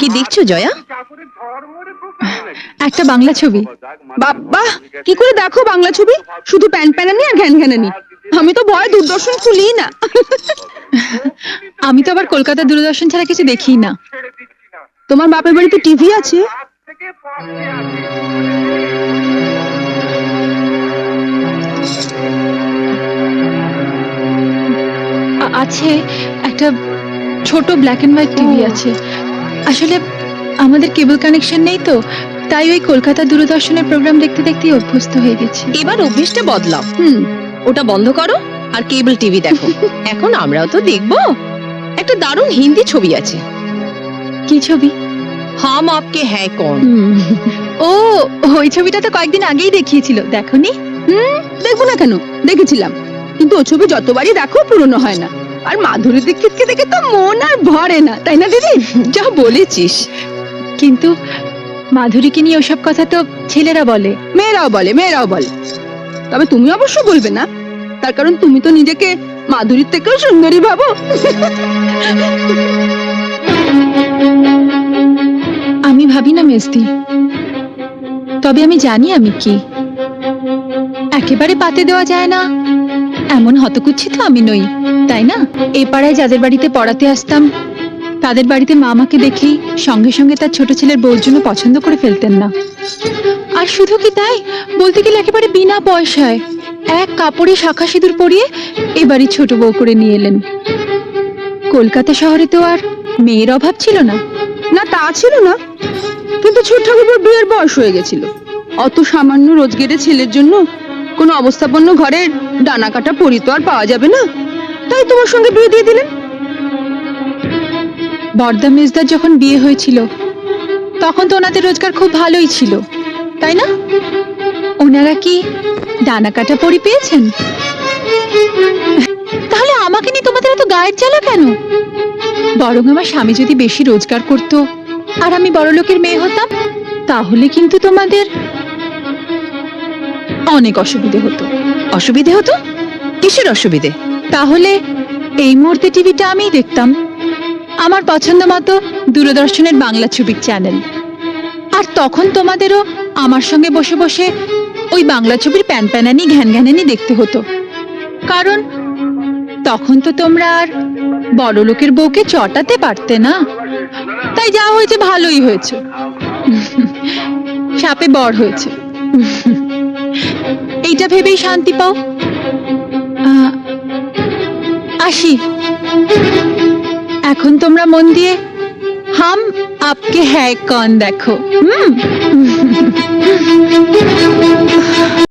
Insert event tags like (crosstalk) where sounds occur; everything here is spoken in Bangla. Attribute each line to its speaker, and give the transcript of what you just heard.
Speaker 1: কি দেখছ, জয়া?
Speaker 2: একটা বাংলা ছবি। বাবা কি করে দেখো বাংলা ছবি? শুধু প্যান প্যানানি আর ঘ্যান ঘ্যানানি। আমি তো ভয়, দূরদর্শন খুলি না। আমি তো আবার কলকাতা দূরদর্শন ছাড়া কিছু দেখি না। তোমার বাপের বাড়িতে টিভি আছে? আছে। একটা ছোট ব্ল্যাক এন্ড হোয়াইট টিভি আছে। আসলে আমাদের কেবল কানেকশন নেই তো তাই ওই কলকাতা দূরদর্শনের প্রোগ্রাম দেখতে দেখতেই অভ্যস্ত হয়ে গেছি।
Speaker 1: এবার অভ্যেসটা বদলাও।
Speaker 2: হুম।
Speaker 1: ওটা বন্ধ করো আর কেবল টিভি দেখো। (laughs) এখন আমরাও তো দেখব। একটা দারুণ হিন্দি ছবি আছে।
Speaker 2: কি ছবি?
Speaker 1: হাম আপকে হ্যাঁ কোন।
Speaker 2: ও ওই ছবিটা তো কয়েকদিন আগেই দেখিয়েছিল। দেখোনি? হুম দেখব না কেন? দেখেছিলাম। কিন্তু ও ছবি যতবারই দেখো পুরনো হয় না। আর মাধুরী দীক্ষিতকে দেখে তো মন আর ভরে না তাই না দিদি?
Speaker 1: যা বলেছিস।
Speaker 2: কিন্তু মাধুরীকে নিয়ে ওসব কথা তো ছেলেরা বলে। মেয়েরাও বলে মেয়েরাও বলে। তবে তুমি অবশ্য বলবে না। তার কারণ তুমি তো নিজেকে মাধুরীর থেকেও সুন্দরী ভাবো। আমি ভাবি না মেজদি। তবে আমি জানি আমি কি। একেবারে পাতে দেওয়া যায় না। এমন হতকুচ্ছি তো আমি নই, তাই না? এ পাড়ায় যাদের বাড়িতে পড়াতে আসতাম, তাদের বাড়িতে মা আমাকে দেখেই সঙ্গে সঙ্গে তার ছোট ছেলের বউর জন্য পছন্দ করে ফেলতেন না। আর শুধু কি তাই? বলতে গেলে একেবারে বিনা পয়সায় এক কাপড়ে শাখা সিঁদুর পরিয়ে এবারই ছোট বউ করে নিয়ে এলেন। কলকাতা শহরে তো আর মেয়ের অভাব ছিল না। না, তা ছিল না। কিন্তু ছোট ঠাকুরের বিয়ের বয়স হয়ে গেছিল। অত সামান্য রোজগেরে ছেলের জন্য কোনো অবস্থাপন্ন ঘরের ডানা কাটা পরি তো আর পাওয়া যাবে না। তাই তোমার সঙ্গে বিয়ে দিয়ে দিলেন? বর্দা মেজদার যখন বিয়ে হয়েছিল, তখন তো ওনাদের রোজগার খুব ভালোই ছিল, তাই না? ওনারা কি ডানা কাটা পরি পেয়েছেন? তাহলে আমাকে নিয়ে তোমাদের এত গায়ের জ্বালা কেন? বরং আমার স্বামী যদি বেশি রোজগার করত আর আমি বড় লোকের মেয়ে হতাম, তাহলে কিন্তু তোমাদের অনেক অসুবিধে হতো।
Speaker 1: অসুবিধে হতো? কিসের অসুবিধে?
Speaker 2: তাহলে এই মুহূর্তে টিভিটা আমিই দেখতাম। আমার পছন্দ মতো দূরদর্শনের বাংলা ছবির চ্যানেল আর তখন তোমাদেরও আমার সঙ্গে বসে বসে ওই বাংলা ছবির প্যান প্যানানি, ঘ্যান ঘ্যানানি দেখতে হতো। কারণ তখন তো তোমরা আর বড় লোকের বউকে চটাতে পারতে না। তাই যা হয়েছে ভালোই হয়েছে। সাপে বড় হয়েছে। এইটা ভেবেই শান্তি পাও? আসি এখন তোমরা মন দিয়ে হাম আপকে হ্যায় কন দেখো। হুম?